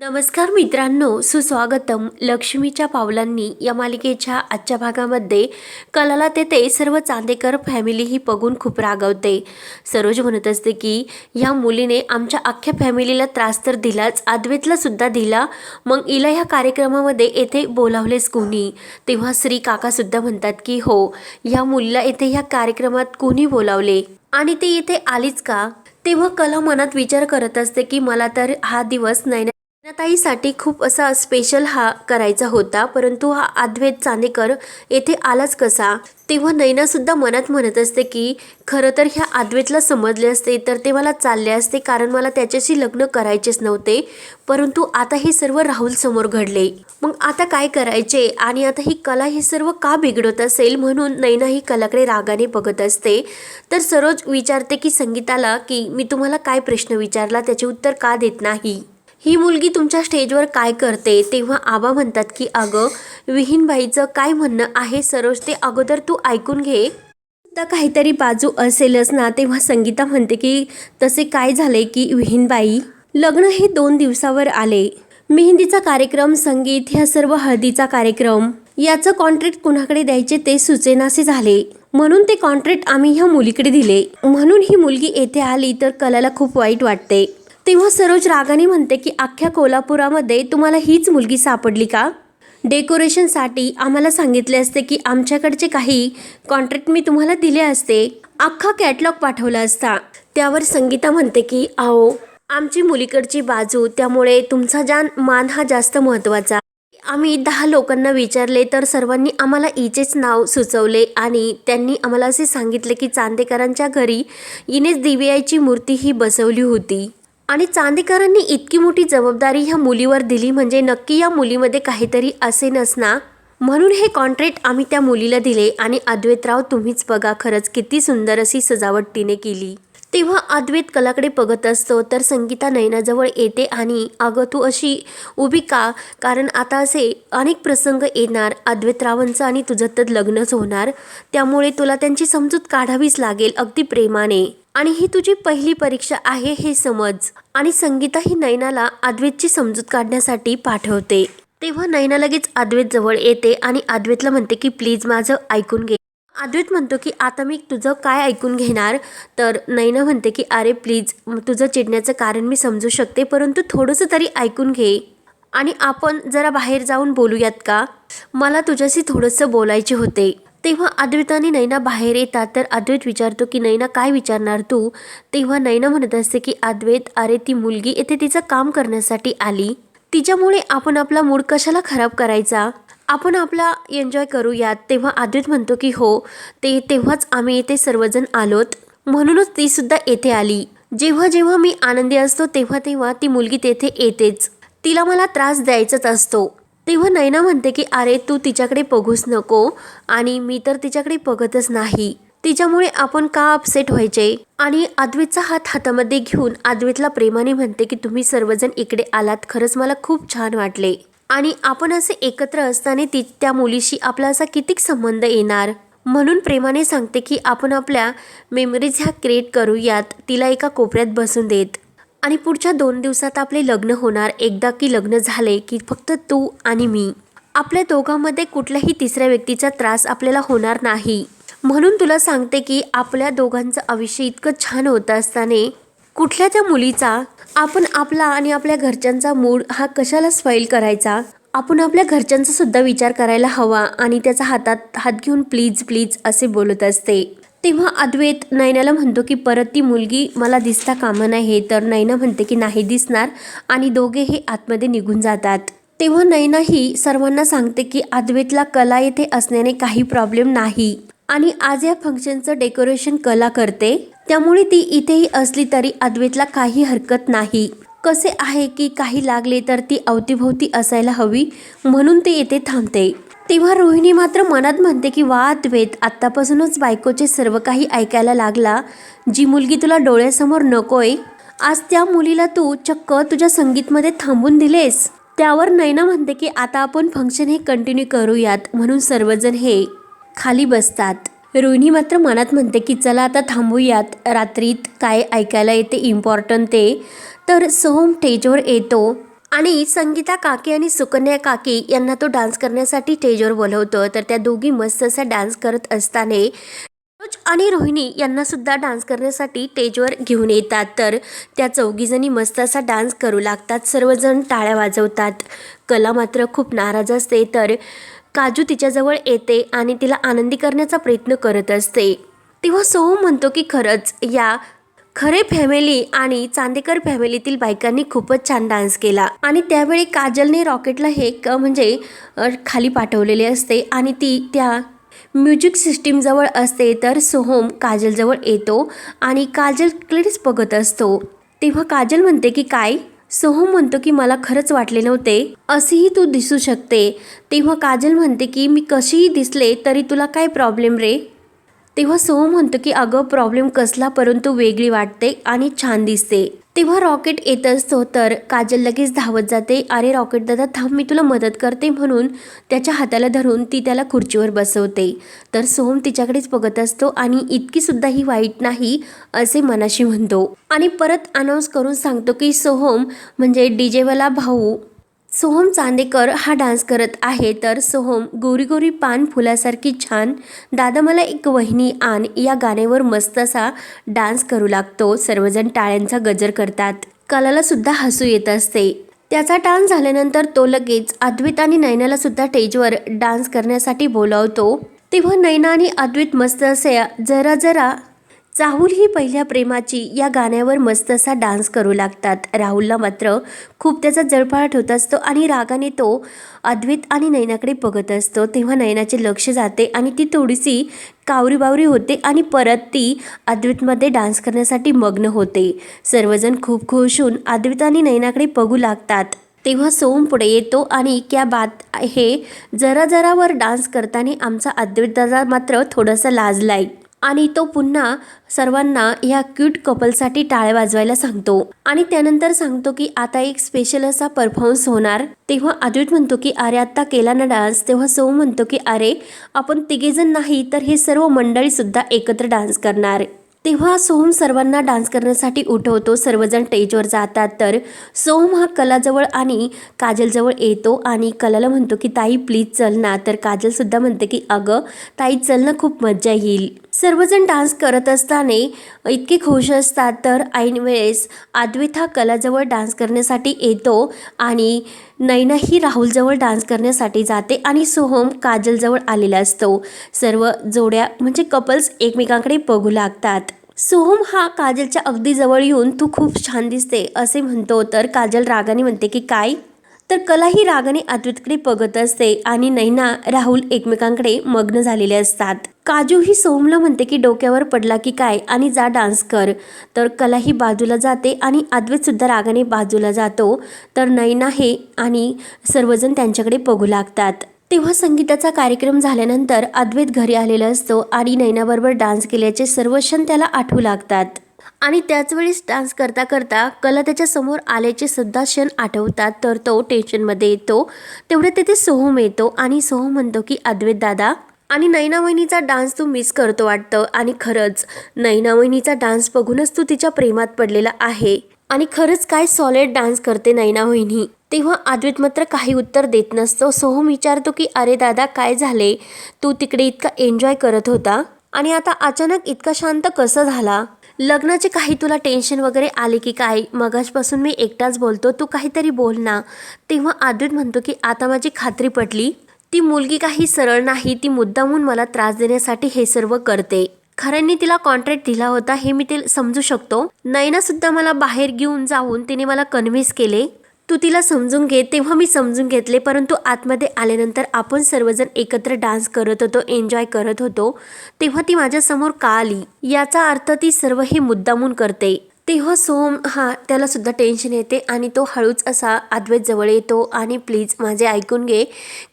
नमस्कार मित्रांनो सुस्वागतम. लक्ष्मीच्या पावलांनी या मालिकेच्या आजच्या भागामध्ये कलाला तेथे सर्व चांदेकर फॅमिली ही बघून खूप रागवते. सरोज म्हणत असते की ह्या मुलीने आमच्या अख्ख्या फॅमिलीला त्रास तर दिलाच आदवेतला सुद्धा दिला. मग इला ह्या कार्यक्रमामध्ये येथे बोलावलेच कोणी? तेव्हा श्री काकासुद्धा म्हणतात की हो ह्या मुलीला येथे ह्या कार्यक्रमात कोणी बोलावले? आणि ते येथे आलीच का? तेव्हा कला मनात विचार करत असते की मला तर हा दिवस नाही ताईसाठी खूप असा स्पेशल हा करायचा होता परंतु हा अद्वैत चांदेकर येथे आलाच कसा? तेव्हा नैनासुद्धा मनात म्हणत असते की खरं तर ह्या अद्वैतला समजले असते तर ते मला चालले असते कारण मला त्याच्याशी लग्न करायचेच नव्हते परंतु आता हे सर्व राहुल समोर घडले. मग आता काय करायचे? आणि आता ही कला हे सर्व का बिघडत असेल? म्हणून नैना ही कलाकडे रागाने बघत असते. तर सरोज विचारते की संगीताला की मी तुम्हाला काय प्रश्न विचारला? त्याचे उत्तर का देत नाही? ही मुलगी तुमच्या स्टेजवर काय करते? तेव्हा आबा म्हणतात की अगं विहीनबाईचं काय म्हणणं आहे सरोज? ते अगोदर तू ऐकून घे. तर काहीतरी बाजू असेलच ना तेव्हा संगीता म्हणते की तसे काय झाले की विहीनबाई? लग्न हे दोन दिवसावर आले. मेहंदीचा कार्यक्रम संगीत ह्या सर्व हळदीचा कार्यक्रम. याचं कॉन्ट्रॅक्ट कुणाकडे द्यायचे ते सुचेनासे झाले. म्हणून ते कॉन्ट्रॅक्ट आम्ही ह्या मुलीकडे दिले. म्हणून ही मुलगी येथे आली तर कलाला खूप वाईट वाटते. तेव्हा सरोज रागाने म्हणते की अख्ख्या कोल्हापुरामध्ये तुम्हाला हीच मुलगी सापडली का? डेकोरेशनसाठी आम्हाला सांगितले असते की आमच्याकडचे काही कॉन्ट्रॅक्ट मी तुम्हाला दिले असते. अख्खा कॅटलॉग पाठवला असता. त्यावर संगीता म्हणते की आओ आमची मुलीकडची बाजू त्यामुळे तुमचा जान मान हा जास्त महत्त्वाचा. आम्ही दहा लोकांना विचारले तर सर्वांनी आम्हाला इचेच नाव सुचवले आणि त्यांनी आम्हाला असे सांगितले की चांदेकरांच्या घरी इनेच दिव्याची मूर्ती ही बसवली होती. आणि चांदेकरांनी इतकी मोठी जबाबदारी ह्या मुलीवर दिली म्हणजे नक्की या मुलीमध्ये काहीतरी असे नसना म्हणून हे कॉन्ट्रॅक्ट आम्ही त्या मुलीला दिले आणि अद्वैतराव तुम्हीच बघा खरंच किती सुंदर अशी सजावट तिने केली. तेव्हा अद्वैत कलाकडे बघत असतो तर संगीता नयनाजवळ येते आणि अगं तू अशी उभी का? कारण आता असे अनेक प्रसंग येणार अद्वैतरावांचं आणि तुझं तर लग्नच होणार. त्यामुळे तुला त्यांची समजूत काढावीच लागेल अगदी प्रेमाने. आणि ही तुझी पहिली परीक्षा आहे हे समज. आणि संगीता ही नैनाला अद्वैतची समजूत काढण्यासाठी पाठवते. तेव्हा नैना लगेच अद्वैत जवळ येते आणि अद्वैतला म्हणते की प्लीज माझं ऐकून घे. अद्वैत म्हणतो की आता मी तुझं काय ऐकून घेणार? तर नैना म्हणते की अरे प्लीज तुझं चिडण्याचं कारण मी समजू शकते परंतु थोडंसं तरी ऐकून घे. आणि आपण जरा बाहेर जाऊन बोलूयात का? मला तुझ्याशी थोडंसं बोलायचे होते. तेव्हा अद्वैत आणि नैना बाहेर येतात. तर अद्वैत विचारतो की नैना काय विचारणार तू? तेव्हा नैना म्हणत असते की अद्वैत अरे ती मुलगी येथे तिचं काम करण्यासाठी आली. तिच्यामुळे आपण आपला मूड कशाला खराब करायचा? आपण आपला एन्जॉय करूयात. तेव्हा अद्वैत म्हणतो की हो ते तेव्हाच आम्ही येथे सर्वजण आलोत. म्हणूनच ती सुद्धा येथे आली. जेव्हा जेव्हा मी आनंदी असतो तेव्हा तेव्हा ती मुलगी तेथे येतेच. तिला मला त्रास द्यायचाच असतो. तेव्हा नैना म्हणते की अरे तू तिच्याकडे बघूच नको आणि मी तर तिच्याकडे बघतच नाही. तिच्यामुळे आपण का अपसेट व्हायचे? आणि अद्वैतचा हात हातामध्ये घेऊन अद्वैतला प्रेमाने म्हणते की तुम्ही सर्वजण इकडे आलात. खरंच मला खूप छान वाटले. आणि आपण असे एकत्र असताना ती त्या मुलीशी आपला असा कितीक संबंध येणार? म्हणून प्रेमाने सांगते की आपण आपल्या मेमरीज ह्या क्रिएट करूयात. तिला एका कोपऱ्यात बसून देत. आणि पुढच्या दोन दिवसात आपले लग्न होणार. एकदा की लग्न झाले की फक्त तू आणि मी. आपल्या दोघांमध्ये कुठल्याही तिसऱ्या व्यक्तीचा त्रास आपल्याला होणार नाही. म्हणून तुला सांगते की आपल्या दोघांचं आयुष्य इतकं छान होतं असताना कुठल्या त्या मुलीचा आपण आपला आणि आपल्या घरच्यांचा मूड हा कशाला स्वैल करायचा? आपण आपल्या घरच्यांचा सुद्धा विचार करायला हवा आणि त्याचा हातात हात घेऊन प्लीज प्लीज असे बोलत असते. तेव्हा अद्वैत नैनाला म्हणतो की परत ती मुलगी मला दिसता कामा नाही तर नैना म्हणते की नाही दिसणार. आणि दोघे हे आतमध्ये निघून जातात. तेव्हा नैना ही सर्वांना सांगते की अद्वैतला कला येथे असण्याने काही प्रॉब्लेम नाही. आणि आज या फंक्शनचं डेकोरेशन कला करते. त्यामुळे ती इथेही असली तरी अद्वैतला काही हरकत नाही. कसे आहे की काही लागले तर ती अवतीभोवती असायला हवी? म्हणून ते येथे थांबते. तेव्हा रोहिणी मात्र मनात म्हणते की वा अद्वैत आत्तापासूनच बायकोचे सर्व काही ऐकायला लागला. जी मुलगी तुला डोळ्यासमोर नकोय आज त्या मुलीला तू चक्क तुझ्या संगीतमध्ये थांबून दिलेस. त्यावर नैना म्हणते की आता आपण फंक्शन हे कंटिन्यू करूयात म्हणून सर्वजण हे खाली बसतात. रोहिणी मात्र मनात म्हणते की चला आता थांबूयात. रात्रीत काय ऐकायला येते इम्पॉर्टंट ते. तर सोहम स्टेजवर येतो. आणि संगीता काकी आणि सुकन्या काकी यांना तो डान्स करण्यासाठी स्टेजवर बोलवतो. तर त्या दोघी मस्त असा डान्स करत असताना आणि रोहिणी यांना सुद्धा डान्स करण्यासाठी स्टेजवर घेऊन येतात. तर त्या चौघीजणी मस्त असा डान्स करू लागतात. सर्वजण टाळ्या वाजवतात. कला मात्र खूप नाराज असते. तर काजू तिच्याजवळ येते आणि तिला आनंदी करण्याचा प्रयत्न करत असते. तेव्हा सोहम म्हणतो की खरंच या खरे फॅमिली आणि चांदेकर फॅमिलीतील बायकांनी खूपच छान डान्स केला. आणि त्यावेळी काजलने रॉकेटला हे क म्हणजे खाली पाठवलेले असते आणि ती त्या म्युझिक सिस्टीमजवळ असते तर सोहम काजलजवळ येतो आणि काजल काजलकडेच बघत असतो. तेव्हा काजल म्हणते की काय? सोहम म्हणतो की मला खरंच वाटले नव्हते. असेही तू दिसू शकते. तेव्हा काजल म्हणते की मी कशीही दिसले तरी तुला काय प्रॉब्लेम रे? तेव्हा सोहम म्हणतो की अगं प्रॉब्लेम कसला? परंतु वेगळी वाटते आणि छान दिसते. तेव्हा रॉकेट येत असतो तर काजल लगेच धावत जाते. अरे रॉकेट दादा थांब मी तुला मदत करते. म्हणून त्याच्या हाताला धरून ती त्याला खुर्चीवर बसवते. तर सोहम तिच्याकडेच बघत असतो आणि इतकी सुद्धा ही वाईट नाही असे मनाशी म्हणतो. आणि परत अनाऊन्स करून सांगतो की सोहम म्हणजे डीजेवाला भाऊ सोहम चांदेकर हा डान्स करत आहे. तर सोहम गोरी गोरी पान फुलासारखी छान दादा मला एक वहिनी आण या गाण्यावर मस्त असा डान्स करू लागतो. सर्वजण टाळ्यांचा गजर करतात. कलाला सुद्धा हसू येत असते. त्याचा डान्स झाल्यानंतर तो लगेच अद्वैत आणि नैनाला सुद्धा स्टेजवर डान्स करण्यासाठी बोलावतो. तेव्हा नैना आणि अद्वैत मस्त असे जरा जरा चाहूल ही पहिल्या प्रेमाची या गाण्यावर मस्त असा डान्स करू लागतात. राहुलला मात्र खूप त्याचा जळपाट होत असतो आणि रागाने तो अद्वैत आणि नैनाकडे बघत असतो. तेव्हा नैनाचे लक्ष जाते आणि ती थोडीशी कावरी बावरी होते आणि परत ती अद्वैतमध्ये डान्स करण्यासाठी मग्न होते. सर्वजण खूप खुश होऊन अद्वैत आणि नैनाकडे बघू लागतात. तेव्हा सोम पुढे येतो आणि क्या बात हे जरा जरावर डान्स करताना आमचा अद्वैत दादा मात्र थोडासा लाजलाय आणि तो पुन्हा सर्वांना ह्या क्यूट कपलसाठी टाळे वाजवायला सांगतो. आणि त्यानंतर सांगतो की आता एक स्पेशल असा परफॉर्मन्स होणार. तेव्हा अद्वित म्हणतो की अरे आत्ता केला ना डान्स तेव्हा सोम म्हणतो की अरे आपण तिघेजण नाही तर हे सर्व मंडळीसुद्धा एकत्र डान्स करणार. तेव्हा सोहम सर्वांना डान्स करण्यासाठी उठवतो. सर्वजण स्टेजवर जातात. तर सोहम हा कलाजवळ आणि काजलजवळ येतो आणि कलाला म्हणतो की ताई प्लीज चल ना. तर काजलसुद्धा म्हणते की अगं ताई चल ना खूप मज्जा येईल. सर्वजण डान्स करत असताना इतके खुश असतात तर ऐन वेळेस कलाजवळ डान्स करण्यासाठी येतो आणि नैनाही राहुलजवळ डान्स करण्यासाठी जाते आणि सोहम काजलजवळ आलेला असतो. सर्व जोड्या म्हणजे कपल्स एकमेकांकडे बघू लागतात. सोहम हा काजलच्या अगदी जवळ येऊन तू खूप छान दिसते असे म्हणतो तर काजल रागाने म्हणते की काय? तर कला ही रागाने अद्वितकडे बघत असते आणि नैना राहुल एकमेकांकडे मग्न झालेले असतात. काजू ही सोमला म्हणते की डोक्यावर पडला की काय आणि जा डान्स कर. तर कला ही बाजूला जाते आणि अद्वैतसुद्धा रागाने बाजूला जातो. तर नैना हे आणि सर्वजण त्यांच्याकडे बघू लागतात. तेव्हा संगीताचा कार्यक्रम झाल्यानंतर अद्वैत घरी आलेला असतो आणि नैनाबरोबर डान्स केल्याचे सर्व क्षण त्याला आठवू लागतात. आणि त्याचवेळेस डान्स करता करता कला त्याच्यासमोर आल्याचे सुद्धा क्षण आठवतात. तर तो टेन्शनमध्ये येतो. तेवढ्या तिथे सोहम येतो आणि सोहम म्हणतो की अद्वैत दादा आणि नैना वहिनीचा डान्स तू मिस करतो वाटतं. आणि खरंच नैना वहिनीचा डान्स बघूनच तू तिच्या प्रेमात पडलेला आहे. आणि खरंच काय सॉलिड डान्स करते नैना वहिनी. तेव्हा अद्वैत मात्र काही उत्तर देत नसतो. सोहम विचारतो की अरे दादा काय झाले? तू तिकडे इतका एन्जॉय करत होता? आणि आता अचानक इतका शांत कसं झाला? लग्नाचे काही तुला टेन्शन वगैरे आले की काय? मगाचपासून मी एकटाच बोलतो तू काहीतरी बोल ना. तेव्हा आदित म्हणतो की आता माझी खात्री पटली. ती मुलगी काही सरळ नाही ती मुद्दामून मला त्रास देण्यासाठी हे सर्व करते. खऱ्यांनी तिला कॉन्ट्रॅक्ट दिला होता हे मी ते समजू शकतो. नैना सुद्धा मला बाहेर घेऊन जाऊन तिने मला कन्व्हिन्स केले. तू तिला समजून घे तेव्हा मी समजून घेतले. परंतु आतमध्ये आल्यानंतर आपण सर्वजण एकत्र डान्स करत होतो एन्जॉय करत होतो. तेव्हा ती माझ्यासमोर का आली? याचा अर्थ ती सर्व हे मुद्दामून करते. तेव्हा सोम हा त्याला सुद्धा टेन्शन येते आणि तो हळूच असा अद्वैत जवळ येतो आणि प्लीज माझे ऐकून घे.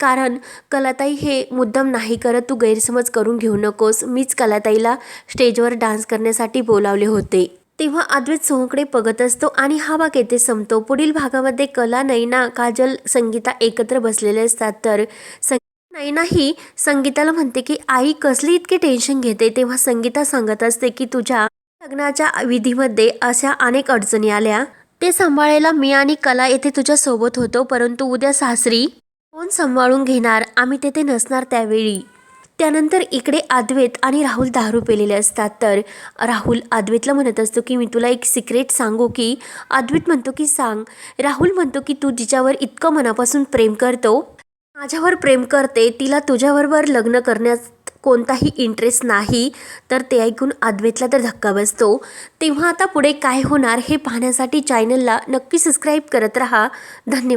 कारण कलाताई हे मुद्दाम नाही करत तू गैरसमज करून घेऊ नकोस. मीच कलाताईला स्टेजवर डान्स करण्यासाठी बोलावले होते. तेव्हा अद्वैत सोहकडे बघत असतो आणि हा भाग येथे संपतो. पुढील भागामध्ये कला नैना काजल संगीता एकत्र बसलेले असतात. तर संग नैना ही संगीताला म्हणते की आई कसली इतके टेन्शन घेते? तेव्हा संगीता सांगत असते की तुझ्या लग्नाच्या विधीमध्ये अशा अनेक अडचणी आल्या. ते सांभाळायला मी आणि कला येथे तुझ्या सोबत होतो परंतु उद्या सासरी कोण सांभाळून घेणार? आम्ही तेथे नसणार त्यावेळी. त्यानंतर इकडे अद्वैत आणि राहुल दारू पेलेले असतात. तर राहुल अद्वैतला म्हणत असतो की मी तुला एक सिक्रेट सांगू की अद्वैत म्हणतो की सांग. राहुल म्हणतो की तू जिच्यावर इतकं मनापासून प्रेम करतो माझ्यावर प्रेम करते तिला तुझ्याबरोबर लग्न करण्यात कोणताही इंटरेस्ट नाही. तर ते ऐकून अद्वैतला तर धक्का बसतो. तेव्हा आता पुढे काय होणार हे पाहण्यासाठी चॅनलला नक्की सबस्क्राईब करत राहा. धन्यवाद.